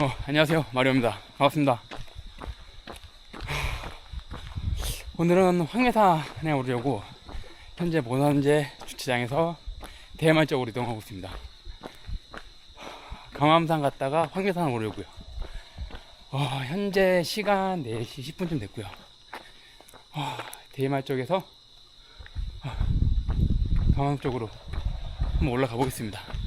어, 안녕하세요. 마리오입니다. 반갑습니다. 오늘은 황해산에 오르려고 현재 모산제 주차장에서 대만 쪽으로 이동하고 있습니다. 강암산 갔다가 황해산 오르려고요. 어, 현재 시간 4시 10분쯤 됐고요. 어, 대만 쪽에서 어, 강암 쪽으로 한번 올라가 보겠습니다.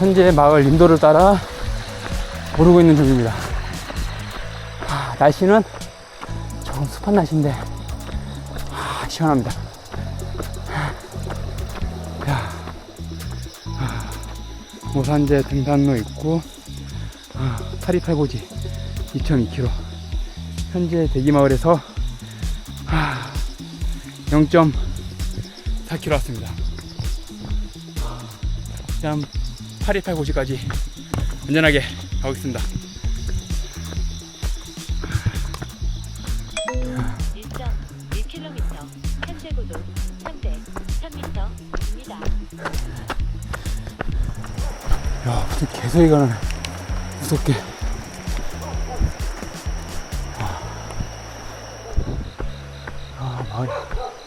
현재 마을 인도를 따라 오르고 있는 중입니다. 아, 날씨는 조금 습한 날씨인데 아, 시원합니다. 야, 아, 모산제 등산로 있고 아, 파리팔고지 2.2km 현재 대기마을에서 아, 0.4km 왔습니다. 참 8289시까지 안전하게 가보겠습니다. 1.1km 현재 고도 3대 3m입니다. 야, 무슨 개소리가 나네. 무섭게. 아, 마을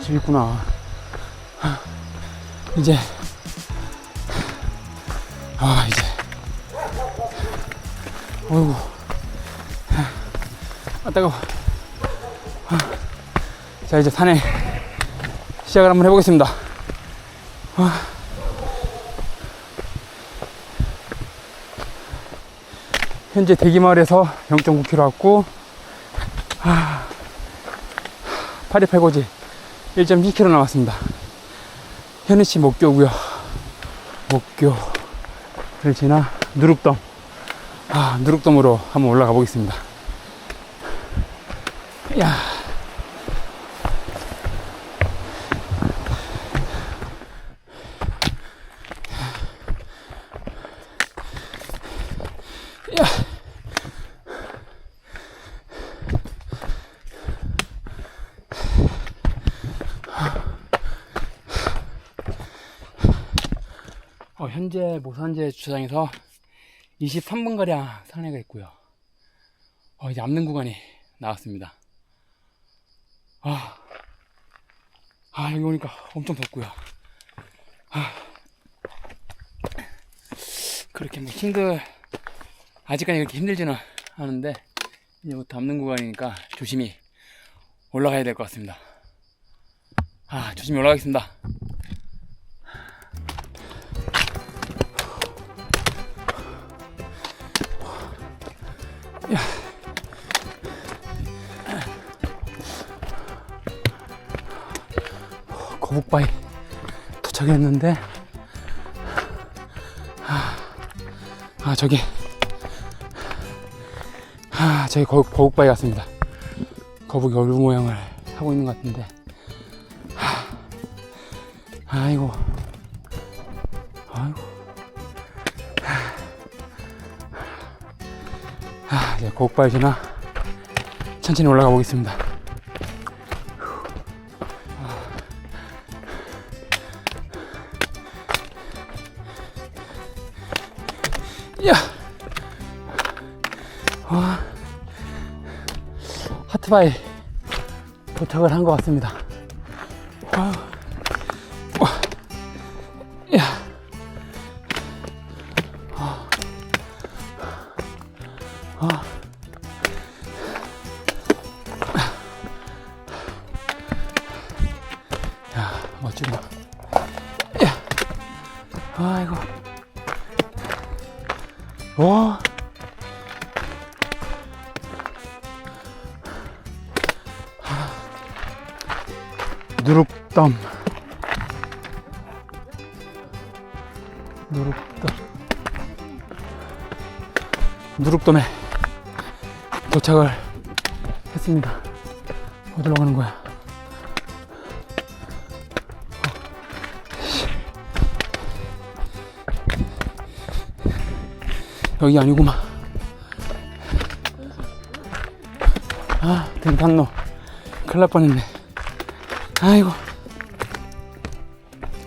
집 있구나. 아, 이제, 어이구. 아, 따가워. 아, 자, 이제 산에 시작을 한번 해보겠습니다. 현재 대기마을에서 0.9km 왔고, 아, 8289지 1.2km 남았습니다. 현우씨 목교고요 목교를 지나 누룩섬. 아, 누룩섬으로 한번 올라가 보겠습니다. 야. 야. 어, 현재 모산제 주차장에서 23분 가량 산에가 있고요. 어, 이제 앞는 구간이 나왔습니다. 아, 아, 여기 오니까 엄청 덥고요. 아, 그렇게 뭐 힘들, 아직까지 그렇게 힘들지는 않은데, 이제부터 앞는 구간이니까 조심히 올라가야 될 것 같습니다. 아, 조심히 올라가겠습니다. 거북바위 도착했는데 아, 아 저기 아 저기 거, 거북바위 같습니다. 거북이 얼굴 모양을 하고 있는 것 같은데 아, 아이고. 아이고. 아 이제 거북바위 지나 천천히 올라가 보겠습니다 하트바이 도착을 한 것 같습니다. 와, 와, 누룩담. 누룩담. 누룩담에 도착을 했습니다. 어디로 가는 거야? 여기 아니구만. 아, 등산로. 큰일 날 뻔했네. 아이고.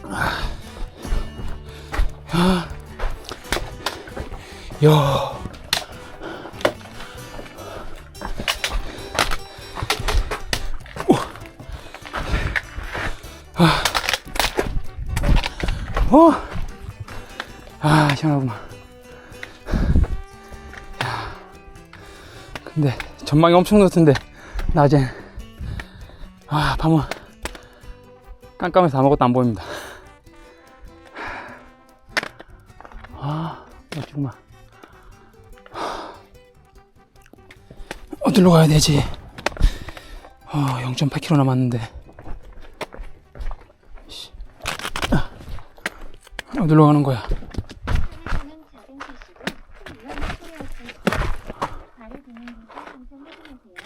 아. 야. 야. 오. 아. 어? 아, 시원하구만. 야. 근데 전망이 엄청 좋던데 낮엔 아 밤은 깜깜해서 아무것도 안 보입니다. 아 멋지구만 어디로 가야 되지? 어 0.8km 남았는데. 씨. 아, 어디로 가는 거야 하는 작은 실수도 큰 위험을 초래할 수 있습니다. 발을 딛는 곳을 정상해주세요.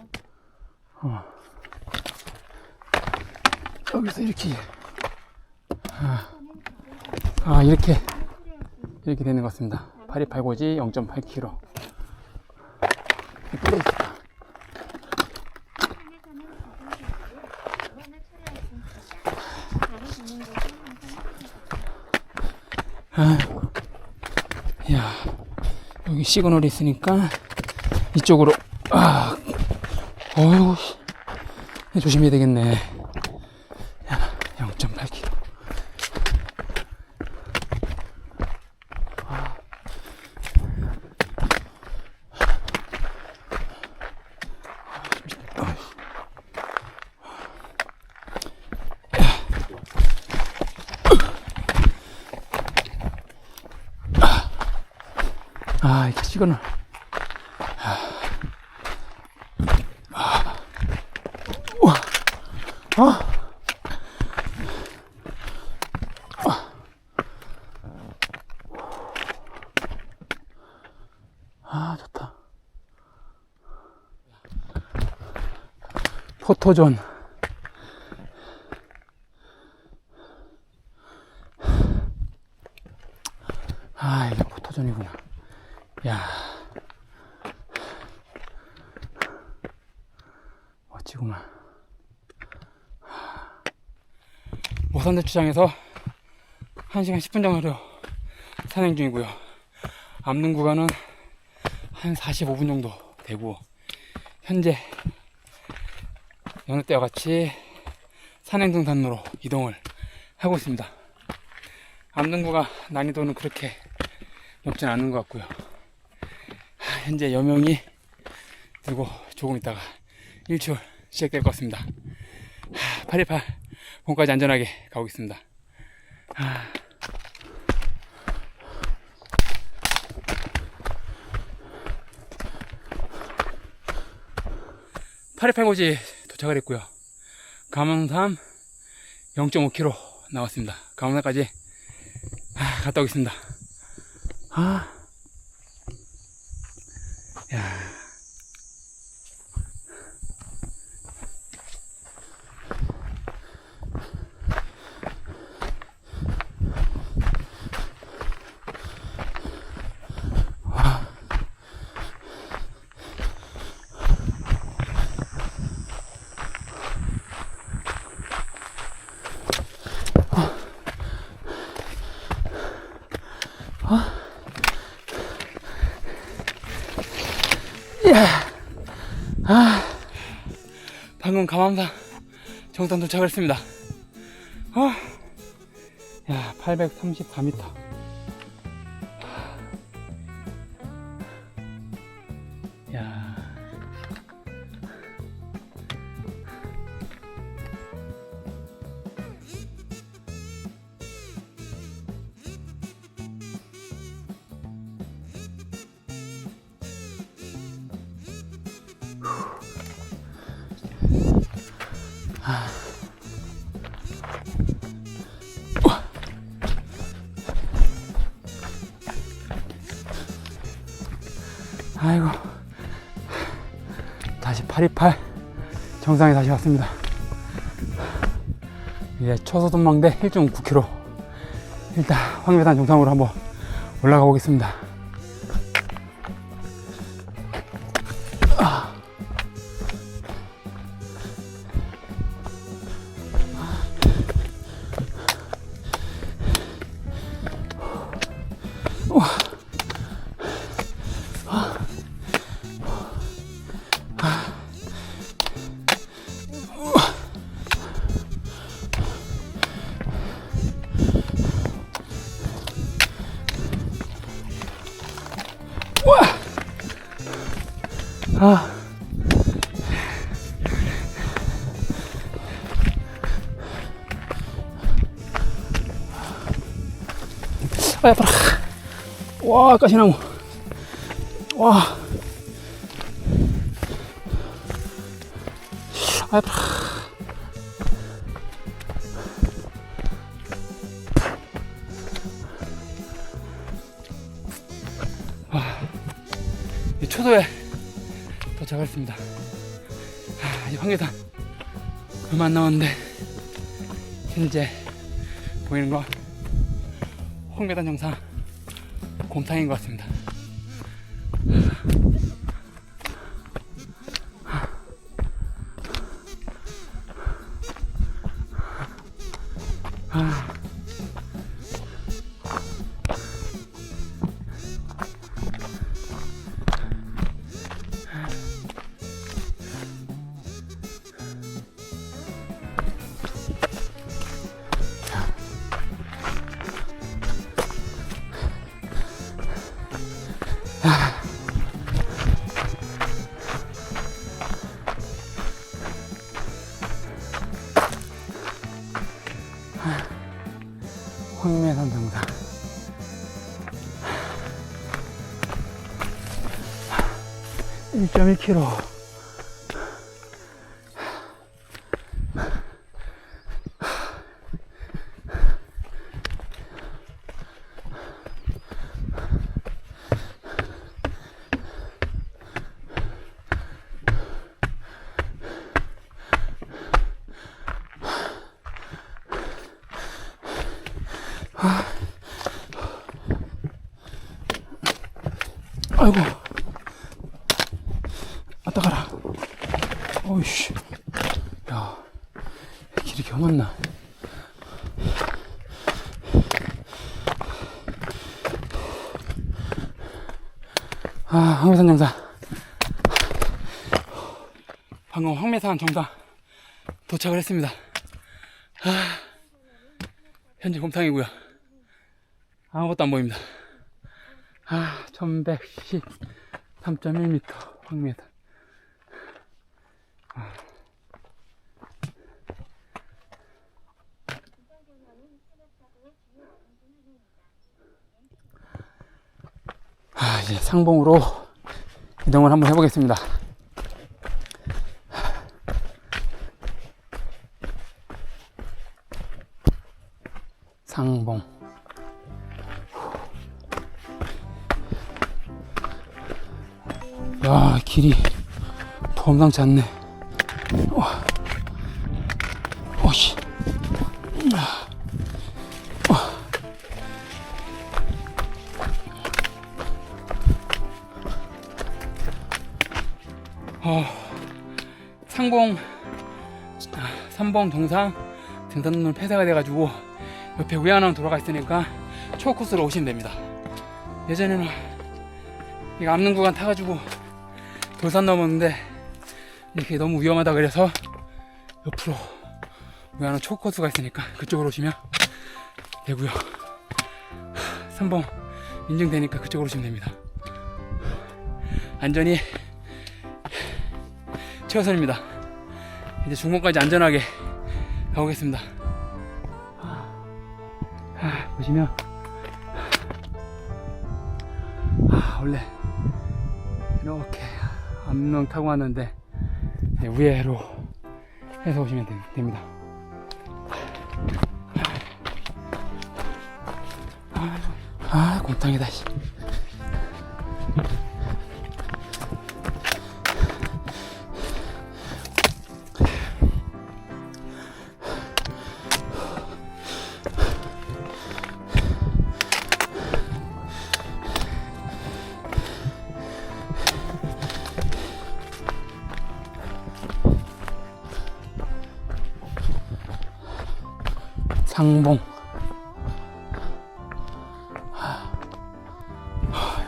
여기서 이렇게 아, 아 이렇게 이렇게 되는 것 같습니다 8285지 0.8km 산에서는 작은 실수도 위험을 초래할 수 있습니다. 발을 딛는 곳을 정상해주세요. 아이고 야 여기 시그널이 있으니까 이쪽으로 아 씨. 조심해야 되겠네 야 0.8km 아 이게 시그널 우와. 아. 아 좋다 포토존. 아 이게 포토존이구나. 야. 멋지구만. 모산대 주장에서 1시간 10분 정도 산행 중이고요. 앞는 구간은 한 45분 정도 되고 현재 여느 때와 같이 산행 등산로로 이동을 하고 있습니다. 구간 난이도는 그렇게 높진 않은 것 같고요. 하, 현재 여명이 들고 조금 있다가 일출 시작될 것 같습니다. 818 봄까지 안전하게 가보겠습니다. 아. 828고지 도착을 했고요. 감원산 0.5km 나왔습니다. 감원산까지 아, 갔다 오겠습니다. 아, 방금 감암산 정상 도착을 했습니다. 아, 야, 834m. 828 정상에 다시 왔습니다. 이제 초소돈망대 1.9km 일단 황매산 정상으로 한번 올라가 보겠습니다 아, 아파라. 와, 가시나무. 와. 아, 아파라. 와, 이 초도에 도착했습니다. 아, 이 황계산 얼마 안 남았는데 현재 보이는 건 홍계단 정상 곰탕인 것 같습니다. 황매산 정상. 일 1.1km. 아이고. 아, 따가라. 어이씨. 야, 길이 경었나. 아, 황매산 정상. 방금 황매산 정상 도착을 했습니다. 아, 현재 곰탕이고요. 아무것도 안 보입니다. 아, 1113.1m 황매산. 아, 이제 상봉으로 이동을 한번 해보겠습니다. 상봉. 야, 길이 범상치 않네. 와. 3공 3봉 아, 정상 등산로는 폐쇄가 돼가지고 옆에 우양항 돌아가 있으니까 초코스로 오시면 됩니다. 예전에는 이 암릉 구간 타가지고 돌산 넘었는데 이렇게 너무 위험하다 그래서 옆으로 우양항 초코스가 있으니까 그쪽으로 오시면 되고요. 3봉 인증되니까 그쪽으로 오시면 됩니다. 안전히 최우선입니다. 이제 중봉까지 안전하게 가보겠습니다. 아, 보시면 아, 원래 이렇게 암릉 타고 왔는데 네, 위에로 해서 오시면 되- 됩니다. 아, 곰탕이다. 씨. 상봉.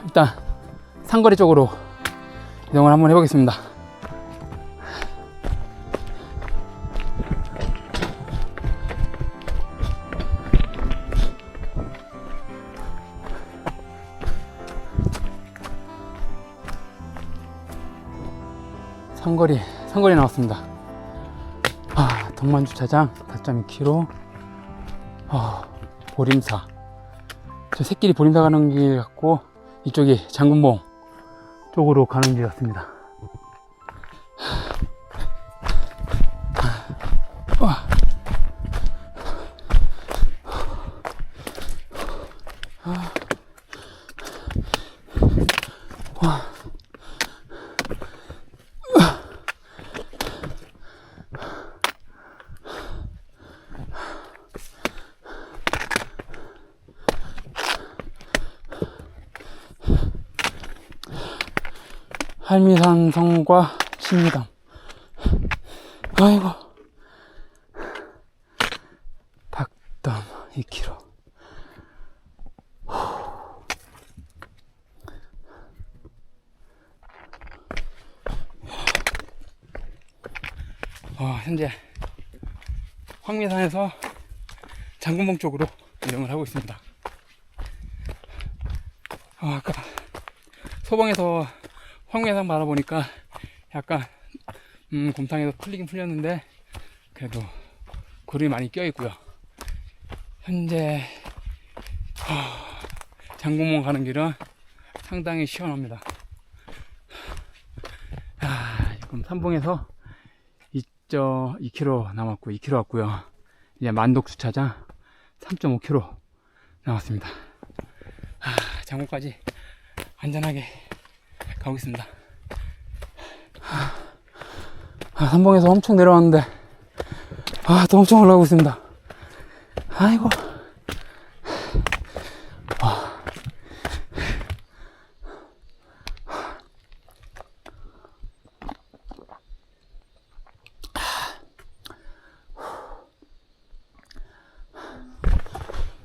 일단 상거리 쪽으로 이동을 한번 해보겠습니다. 상거리, 상거리 나왔습니다. 아, 덕만 주차장 4.2km. 아, 보림사 저 새끼리 보림사 가는 길 같고 이쪽이 장군봉 쪽으로 가는 길 같습니다. 성과 신미담. 아이고. 닭담 2kg. 어, 현재 황미산에서 장군봉 쪽으로 이동을 하고 있습니다. 어, 아까 소봉에서 황매산 바라보니까 약간 음, 곰탕에서 풀리긴 풀렸는데 그래도 구름이 많이 껴 있고요. 현재 하, 장군봉 가는 길은 상당히 시원합니다. 아, 지금 삼봉에서 2.2km 남았고 2km 왔고요. 이제 만독 주차장 3.5km 남았습니다. 아, 장군까지 안전하게 가고 있습니다. 아, 삼봉에서 엄청 내려왔는데, 아, 또 엄청 올라가고 있습니다. 아이고. 와.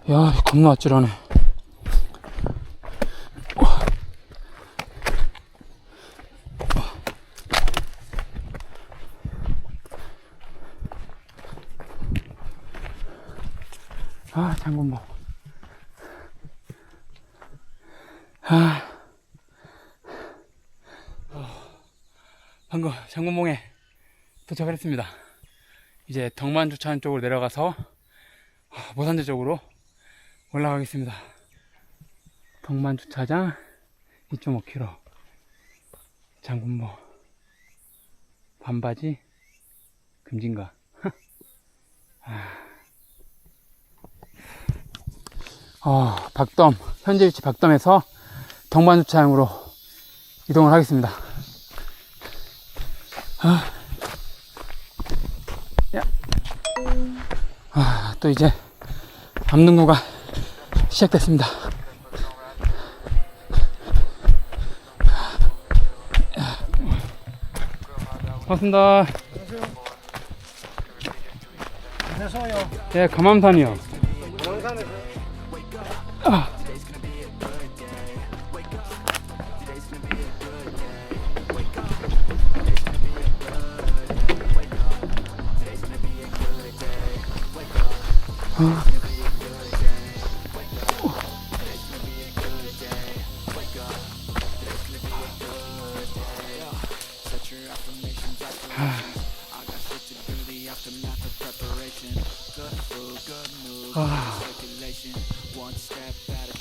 야, 겁나 아찔하네. 아, 장군봉. 아. 어, 방금 장군봉에 도착을 했습니다. 이제 덕만 주차장 쪽으로 내려가서 어, 모산제 쪽으로 올라가겠습니다. 덕만 주차장 2.5km. 장군봉. 반바지 금진가. 아. 어, 박덤, 현재 위치 박덤에서 덕만 주차장으로 이동을 하겠습니다. 아, 아, 또 이제 암등구가 시작됐습니다. 반갑습니다. 안녕하세요. 예, 감암산이요.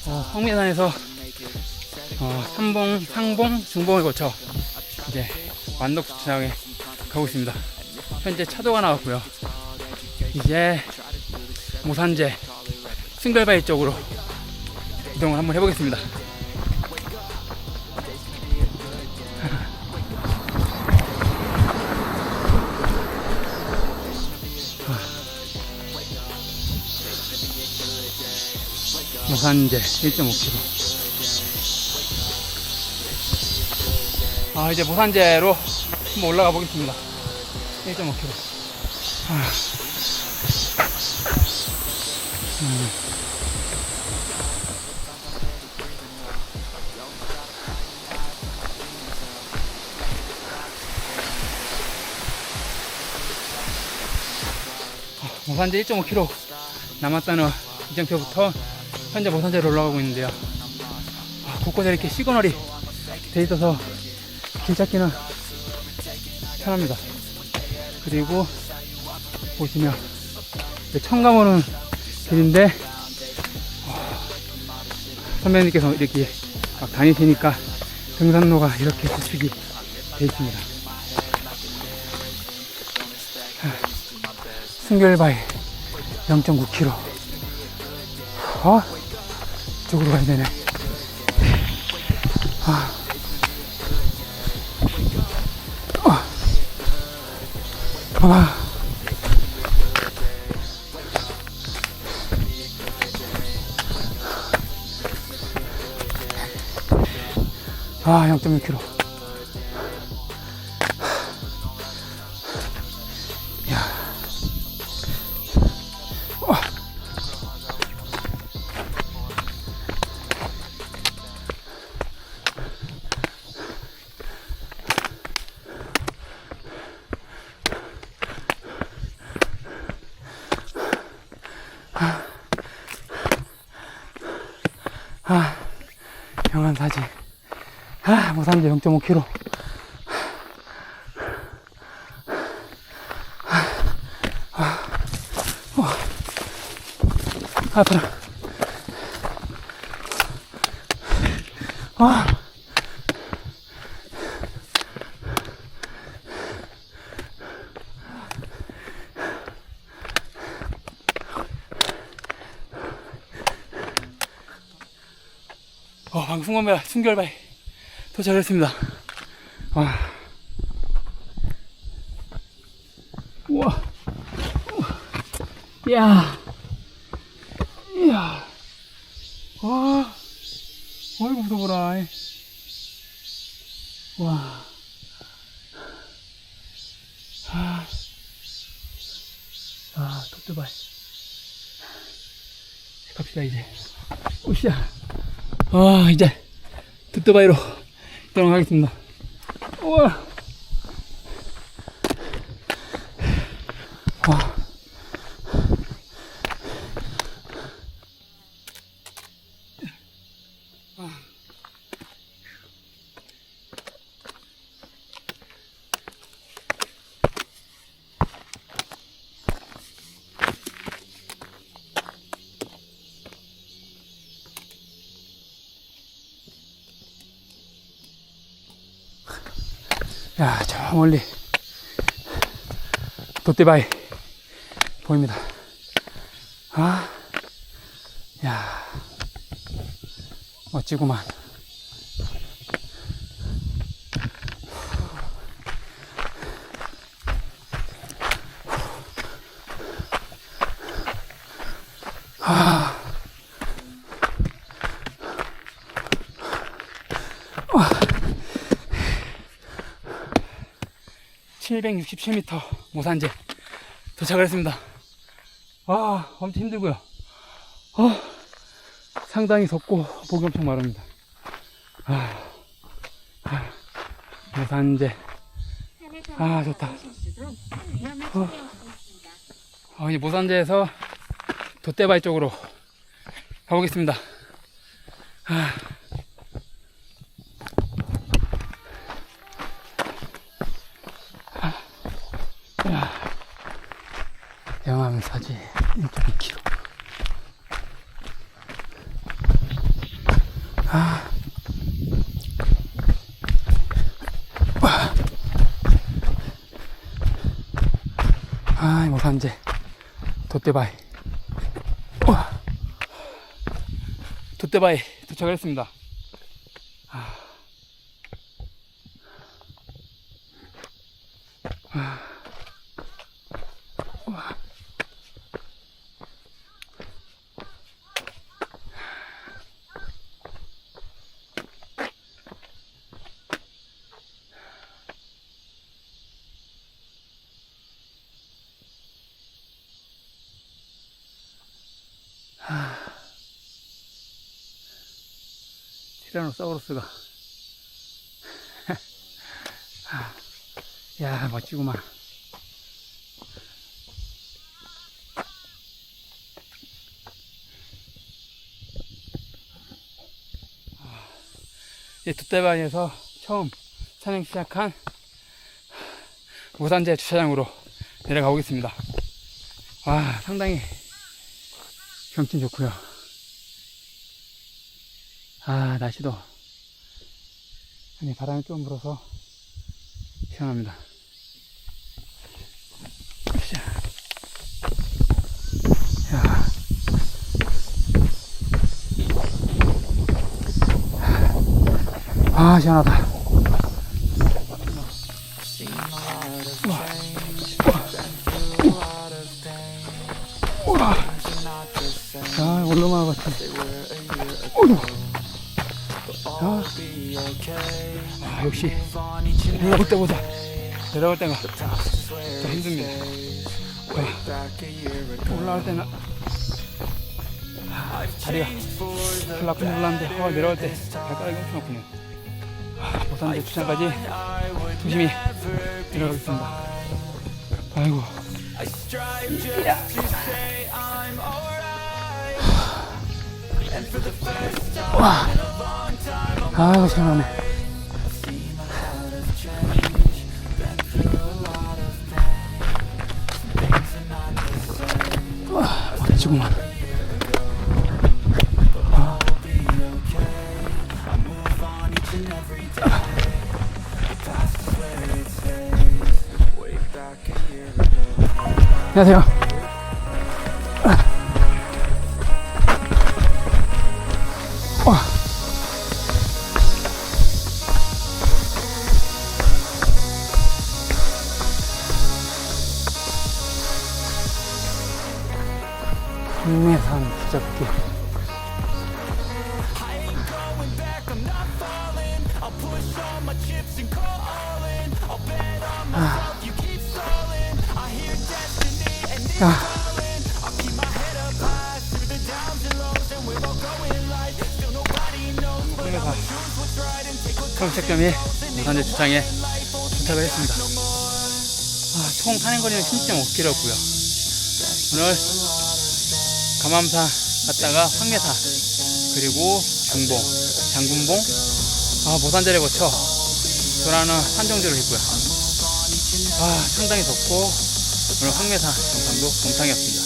어, 황미산에서 어, 삼봉, 상봉, 중봉을 거쳐 이제 완덕 주차장에 가고 있습니다. 현재 차도가 나왔고요. 이제 모산제 싱글바위 쪽으로 이동을 한번 해보겠습니다. 모산제 1.5km. 아, 이제 모산제로 한번 올라가 보겠습니다. 1.5km. 아. 아, 모산제 1.5km 남았다는 이정표부터 현재 모산제로 올라가고 있는데요. 아, 곳곳에 이렇게 시그널이 돼 있어서 길 찾기는 편합니다. 그리고 보시면 이제 청가모는 길인데 어, 선배님께서 이렇게 막 다니시니까 등산로가 이렇게 구축이 돼 있습니다. 순결바위 0.9km. 어? 이쪽으로 가야 되네. 아. 어. 아. 아, 0.6km. 사진. 아, 무산제 0.5km. 아파라. 아. 순간마다 순결바위 도착했습니다. 와. 우와. 우와. 야. 이야. 와. 어이구, 무서워라. 이. 와. 아. 아, 톱두발. 갑시다, 이제. 오시자. 아, 이제. 톱두바이로 떠나가겠습니다. 우와. 와. 야, 저 멀리 돛대바위 보입니다. 아, 야, 멋지구만. 767m 모산제 도착을 했습니다. 와, 엄청 힘들고요. 어, 상당히 덥고 목이 엄청 마릅니다. 아, 아, 모산제. 아, 좋다. 어. 어, 이제 모산제에서 돛대바위 쪽으로 가보겠습니다. 아. 영암 사지 1.2km. 아. 와. 아. 돛대바위. 와. 돛대바위 도착을 했습니다. 아. 티라노사우루스가. 야 멋지구만. 이 돛대바위에서 처음 산행 시작한 무산제 주차장으로 내려가 보겠습니다. 와 상당히 경치 좋고요. 아, 날씨도 아니 바람이 좀 불어서 시원합니다. 아, 시원하다. 아, 역시 올라올 때보다 내려갈 때가 더 힘듭니다. 아, 올라갈 때는 아, 다리가 아픈지 몰랐는데 어, 내려갈 때 발가락이 엄청 아프네요. 아, 보산대 주차까지 조심히 내려가겠습니다. 아이고. 와. 아이고, 시원하네. 와, 멋지구만. 안녕하세요. 총 산행거리는 16.5km고요. 오늘 감암산 갔다가 황매산 그리고 중봉, 장군봉, 아, 모산대를 거쳐 돌아오는 산정지를 했고요. 아, 상당히 덥고 오늘 황매산 정상도 동상이었습니다.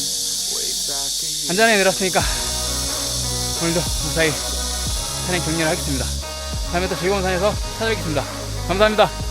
안전하게 내렸으니까 오늘도 무사히 산행 정리를 하겠습니다. 다음에 또 즐거운 산에서 찾아뵙겠습니다. 감사합니다.